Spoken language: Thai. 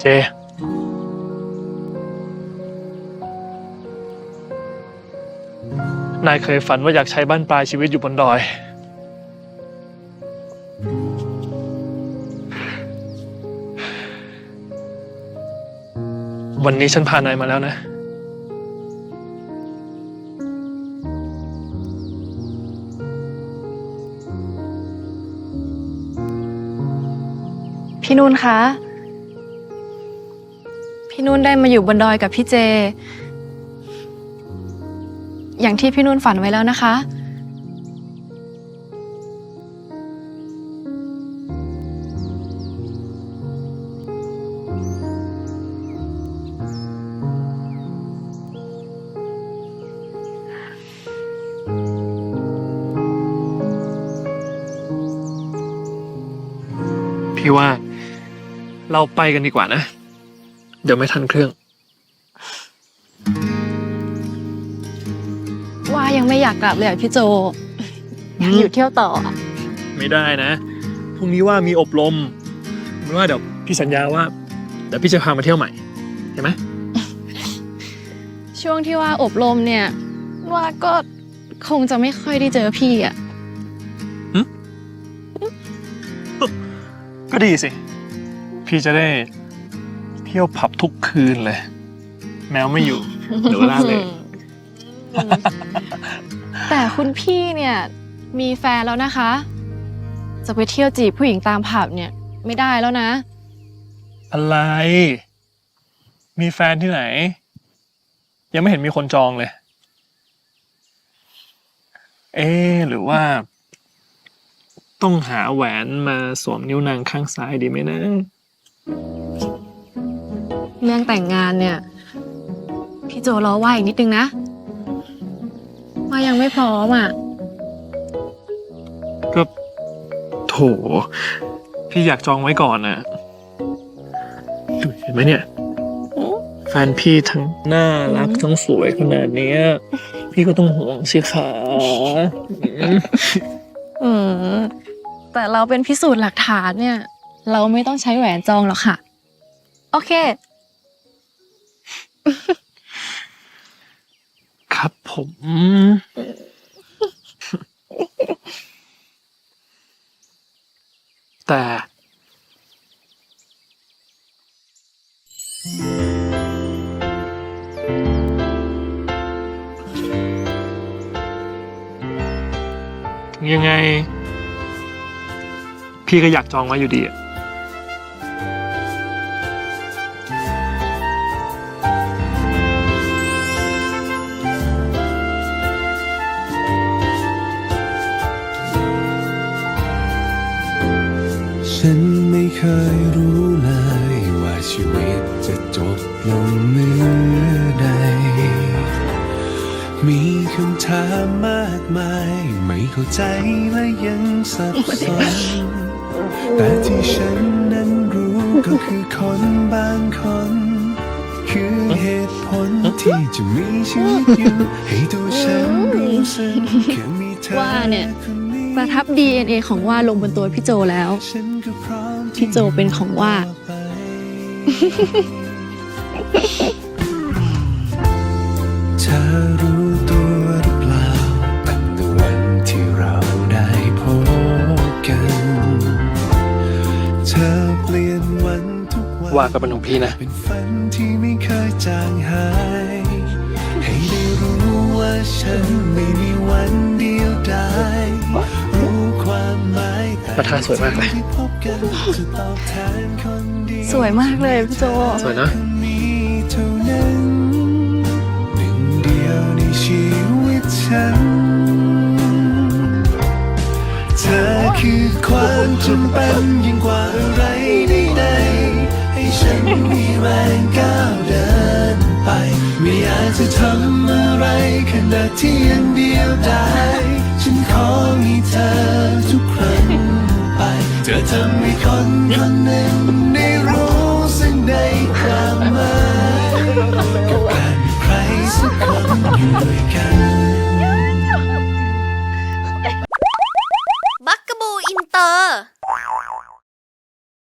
เจ นายเคยฝันว่าอยากใช้บ้านปลายชีวิตอยู่บนดอย วันนี้ฉันพานายมาแล้วนะ พี่นุ่นคะ พี่นุ่นได้มาอยู่บนดอยกับพี่เจ อย่างที่พี่นุ่นฝันไว้แล้วนะคะ พี่ว่า เราไปกันดีกว่านะ เดี๋ยวไม่ทันเครื่อง ว่ายังไม่อยากกลับเลยอะพี่โจ อยากอยู่เที่ยวต่ออะไม่ได้นะ พรุ่งนี้ว่ามีอบรมไม่ว่าเดี๋ยวพี่สัญญาว่า เดี๋ยวพี่จะพามาเที่ยวใหม่เห็นไหมช่วงที่ว่าอบรมเนี่ย ว่าก็คงจะไม่ค่อยได้เจอพี่อะก็ดีสิ พี่จะได้ เที่ยวผับทุกคืนเลย แมวไม่อยู่เดี๋ยวล่าเลยแต่คุณพี่เนี่ย มีแฟนแล้วนะคะ จะไปเที่ยวจีบผู้หญิงตามผับเนี่ย ไม่ได้แล้วนะ อะไร มีแฟนที่ไหน ยังไม่เห็นมีคนจองเลย เอ๊ะหรือว่า ต้องหาแหวนมาสวมนิ้วนางข้างซ้ายดีไหมนะ เรื่องแต่งงานเนี่ย พี่โจรอว่าอีกนิดนึงนะว่ายังไม่พร้อมอะ ก็โถ พี่อยากจองไว้ก่อนน่ะดูเห็นไหมเนี่ยแฟนพี่ทั้งน่ารักทั้งสวยขนาดเนี้ย พี่ก็ต้องห่วงสิขาอืมอืมแต่เราเป็นพิสูจน์หลักฐานเนี่ย เราไม่ต้องใช้แหวนจองหรอกค่ะ โอเค ครับผม แต่ ยังไง พี่ก็อยากจองไว้อยู่ดีอะ ฉันไม่เคยรู้เลยว่าชีวิตจะจบลงเมื่อใด มีคำถามมากมาย ไม่เข้าใจและยังสับสน แต่ที่ฉันนั้นรู้ก็คือคนบางคน คือเหตุผลที่จะมีชีวิตอยู่ให้ตัวฉันรู้สึกแค่มีเธอว่าเนี่ยคนนี้ ประทับ DNA ของว่าลงบนตัวพี่โจแล้วฉันก็พร้อมพี่โจเป็นของว่าไปเธอรู้ตัวหรือเปล่าตั้งแต่วันที่เราได้พบกัน เธอเปลี่ยนวันทุกวันว่าก็เป็นของพี่นะ เป็นฝันที่ไม่เคยจางหาย ให้ได้รู้ว่าฉันไม่มีวันเดียวดาย ประธานสวยมากเลยที่พบกันจะตอบแทนคนดีสวยมากเลยพี่โจ สวยนะมีเท่านั้นหนึ่งเดียวในชีวิตฉันเธอคือความจำเป็นยิ่งกว่าอะไรใดๆให้ฉันมีแรงก้าวเดินไป ไม่อยากจะทำอะไรขณะที่ยังเดียวดายฉันขอมีเธอ ทำให้คนคนหนึ่งได้รู้ซึ่งในความหมายกับการมีใครสักคนอยู่ด้วยกัน